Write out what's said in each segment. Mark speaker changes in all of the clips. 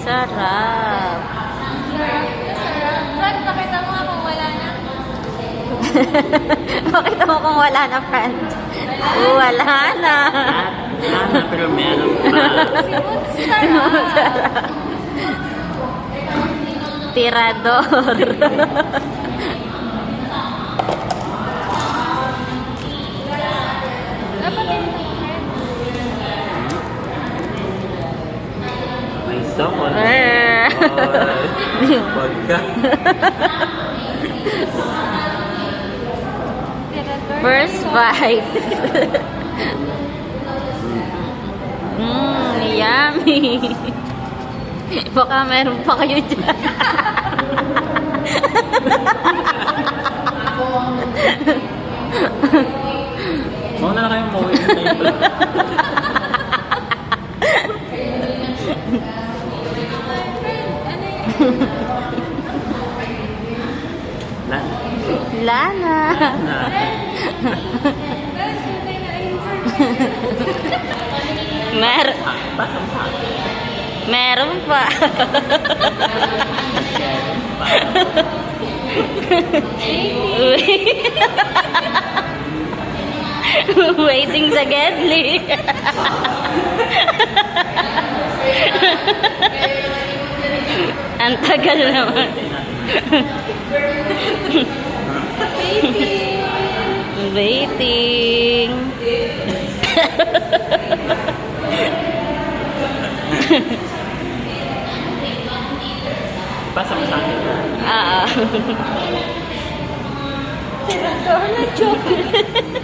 Speaker 1: Sarap.
Speaker 2: Sarap. Fran, pakita mo nga kung wala na.
Speaker 1: Pakita mo kung wala na, friend. Wala na.
Speaker 3: Sana, pero meron pa.
Speaker 2: Sarap.
Speaker 1: Tirador. Eh.
Speaker 3: Wag ka.
Speaker 1: First bite. Mmm, yummy. Baka meron pa kayo dyan.
Speaker 3: Mauna na kayong mawin
Speaker 1: Lana. Mer meron pa. Waiting sa Gedli. Ang tagal naman. Waiting.
Speaker 3: Pasang sa akin.
Speaker 1: Ah.
Speaker 2: Tirador na chocolate.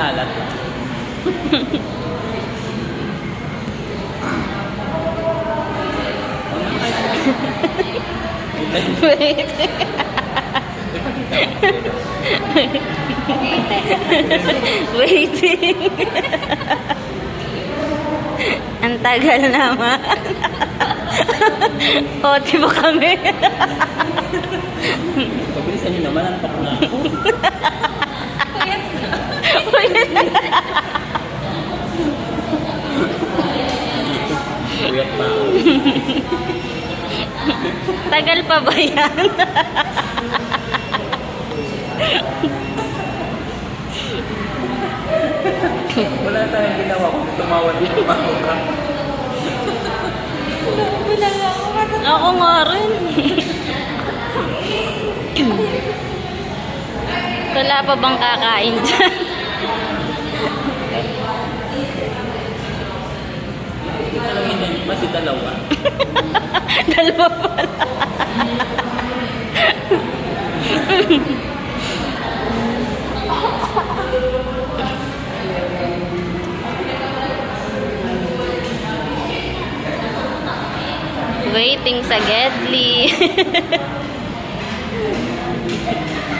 Speaker 3: Sinalat.
Speaker 1: Waiting. Waiting. Ang tagal naman. o, di ba kami?
Speaker 3: Pabilisan nyo naman, antok na ako. Ako.
Speaker 1: tagal pa ba yan?
Speaker 3: Wala tayong ginawa kung tumawa di tumawa ka.
Speaker 2: Bilang ako, bakit
Speaker 1: Ako nga rin. Wala pa bang kakain dyan?
Speaker 3: Si dalawa.
Speaker 1: Dalawa pala. Waiting sa Gedli.